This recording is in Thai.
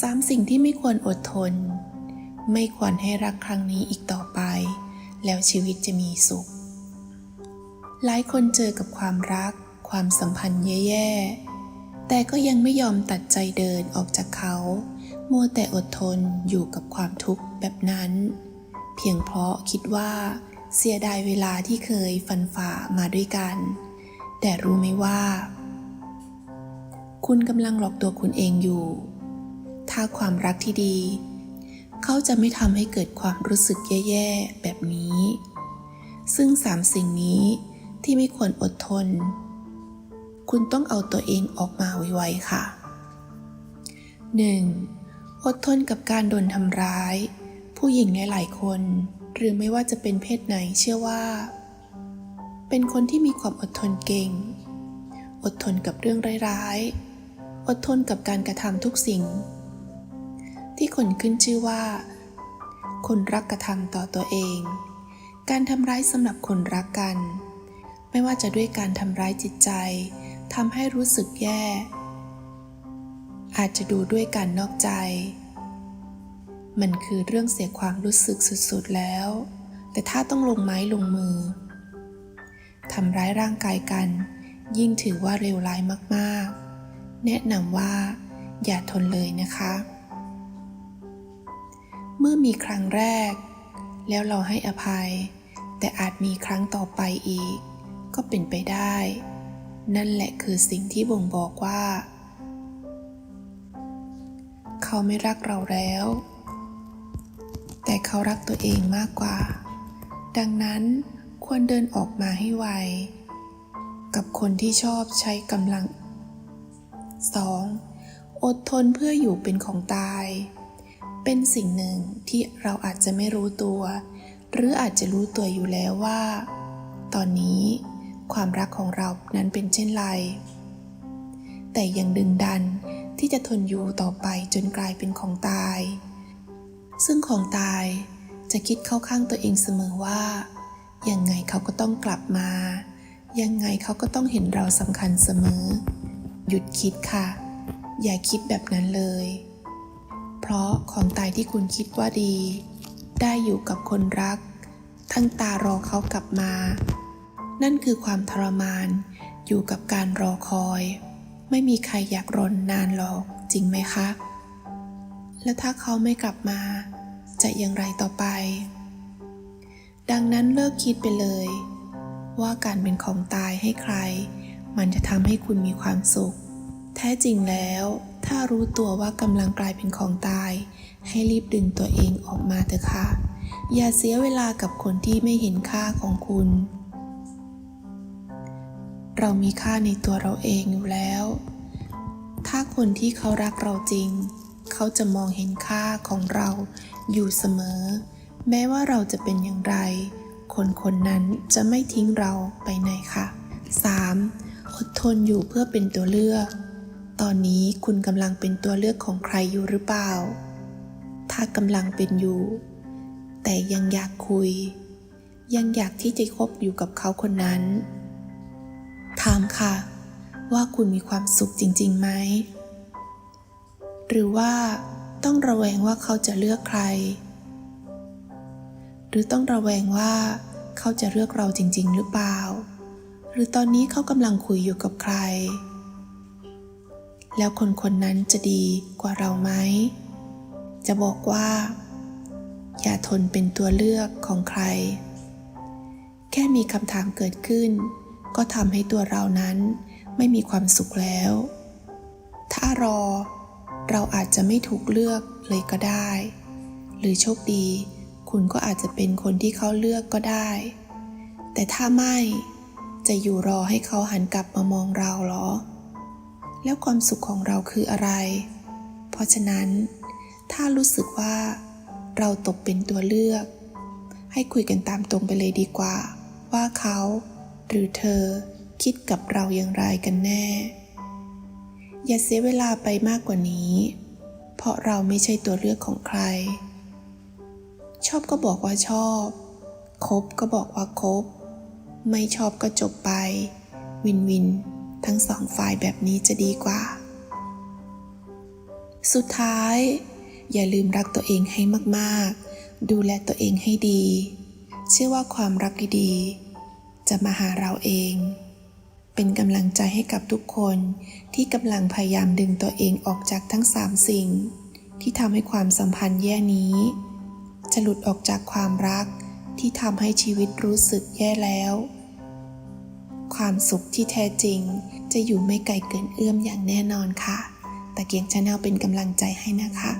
สามสิ่งที่ไม่ควรอดทน ไม่ควรให้รักครั้งนี้อีกต่อไป แล้วชีวิตจะมีสุข หลายคนเจอกับความรัก ความสัมพันธ์แย่ๆ แต่ก็ยังไม่ยอมตัดใจเดินออกจากเขา มัวแต่อดทนอยู่กับความทุกข์แบบนั้น เพียงเพราะคิดว่า เสียดายเวลาที่เคยฟันฝ่ามาด้วยกัน แต่รู้ไหมว่า คุณกำลังหลอกตัวคุณเองอยู่ ถ้าความรักที่ดี เขาจะไม่ทำให้เกิดความรู้สึกแย่ๆ แบบนี้ ซึ่งสามสิ่งนี้ที่ไม่ควรอดทน คุณต้องเอาตัวเองออกมาไวๆค่ะ 1. อดทนกับการโดนทำร้าย ผู้หญิงหลายๆคน หรือไม่ว่าจะเป็นเพศไหนเชื่อว่า เป็นคนที่มีความอดทนเก่ง อดทนกับเรื่องร้ายๆอดทนกับการกระทำทุกสิ่ง ที่คนขึ้นชื่อว่า คนรักกระทำต่อตัวเอง การทำร้ายสำหรับคนรักกัน ไม่ว่าจะด้วยการทำร้ายจิตใจทำให้รู้สึกแย่ อาจจะดูด้วยการนอกใจ มันคือเรื่องเสียความรู้สึกสุดๆแล้ว แต่ถ้าต้องลงไม้ลงมือทำร้ายร่างกายกัน ยิ่งถือว่าเลวร้ายมากๆ แนะนำว่าอย่าทนเลยนะคะ เมื่อมีครั้งแรก แล้วเราให้อภัย แต่อาจมีครั้งต่อไปอีก ก็เป็นไปได้ นั่นแหละคือสิ่งที่บ่งบอกว่า เขาไม่รักเราแล้ว แต่เขารักตัวเองมากกว่า ดังนั้นควรเดินออกมาให้ไว กับคนที่ชอบใช้กำลัง 2. อดทนเพื่ออยู่เป็นของตาย เป็นสิ่งหนึ่งที่เราอาจจะไม่รู้ตัว หรืออาจจะรู้ตัวอยู่แล้วว่า ตอนนี้ความรักของเรานั้นเป็นเช่นไร แต่ยังดึงดันที่จะทนอยู่ต่อไปจนกลายเป็นของตาย ซึ่งของตายจะคิดเข้าข้างตัวเองเสมอว่า ยังไงเขาก็ต้องกลับมา ยังไงเขาก็ต้องเห็นเราสำคัญเสมอ หยุดคิดค่ะ อย่าคิดแบบนั้นเลย เพราะของตายที่คุณคิดว่าดี ได้อยู่กับคนรัก ทั้งตารอเขากลับมา นั่นคือความทรมาน อยู่กับการรอคอย ไม่มีใครอยากรอนนานหรอกจริงไหมคะ และถ้าเขาไม่กลับมา จะอย่างไรต่อไป ดังนั้นเลิกคิดไปเลย ว่าการเป็นของตายให้ใคร มันจะทำให้คุณมีความสุข แท้จริงแล้ว ถ้ารู้ตัวว่ากำลังกลายเป็นของตาย ให้รีบดึงตัวเองออกมาเถอะค่ะ อย่าเสียเวลากับคนที่ไม่เห็นค่าของคุณ เรามีค่าในตัวเราเองอยู่แล้ว ถ้าคนที่เขารักเราจริง เขาจะมองเห็นค่าของเราอยู่เสมอ แม้ว่าเราจะเป็นอย่างไร คนคนนั้นจะไม่ทิ้งเราไปไหนค่ะ 3. อดทนอยู่เพื่อเป็นตัวเลือก ตอนนี้คุณกำลังเป็นตัวเลือกของใครอยู่หรือเปล่า ถ้ากำลังเป็นอยู่ แต่ยังอยากคุย ยังอยากที่จะคบอยู่กับเขาคนนั้น ถามค่ะ ว่าคุณมีความสุขจริงๆไหม หรือว่าต้องระแวงว่าเขาจะเลือกใคร หรือต้องระแวงว่าเขาจะเลือกเราจริงๆ หรือเปล่า หรือตอนนี้เขากำลังคุยอยู่กับใคร แล้วคนคนนั้นจะดีกว่าเราไหม จะบอกว่า อย่าทนเป็นตัวเลือกของใคร แค่มีคำถามเกิดขึ้น ก็ทำให้ตัวเรานั้นไม่มีความสุขแล้ว ถ้ารอ เราอาจจะไม่ถูกเลือกเลยก็ได้ หรือโชคดี คุณก็อาจจะเป็นคนที่เขาเลือกก็ได้ แต่ถ้าไม่ จะอยู่รอให้เขาหันกลับมามองเราเหรอ แล้วความสุขของเราคืออะไร เพราะฉะนั้น ถ้ารู้สึกว่า เราตกเป็นตัวเลือก ให้คุยกันตามตรงไปเลยดีกว่า ว่าเขา หรือเธอคิดกับเราอย่างไรกันแน่ อย่าเสียเวลาไปมากกว่านี้ เพราะเราไม่ใช่ตัวเลือกของใคร ชอบก็บอกว่าชอบ คบก็บอกว่าคบ ไม่ชอบก็จบไป วินวิน ทั้งสองฝ่ายแบบนี้จะดีกว่า สุดท้าย อย่าลืมรักตัวเองให้มากๆ ดูแลตัวเองให้ดี เชื่อว่าความรักดีๆจะมาหาเราเอง เป็นกำลังใจให้กับทุกคนที่กำลังพยายามดึงตัวเองออกจากทั้งสามสิ่ง ที่ทำให้ความสัมพันธ์แย่นี้ จะหลุดออกจากความรักที่ทำให้ชีวิตรู้สึกแย่แล้ว ความสุขที่แท้จริง จะอยู่ไม่ไกลเกินเอื้อมอย่างแน่นอนค่ะ ตะเกียงชาแนลเป็นกำลังใจให้นะคะ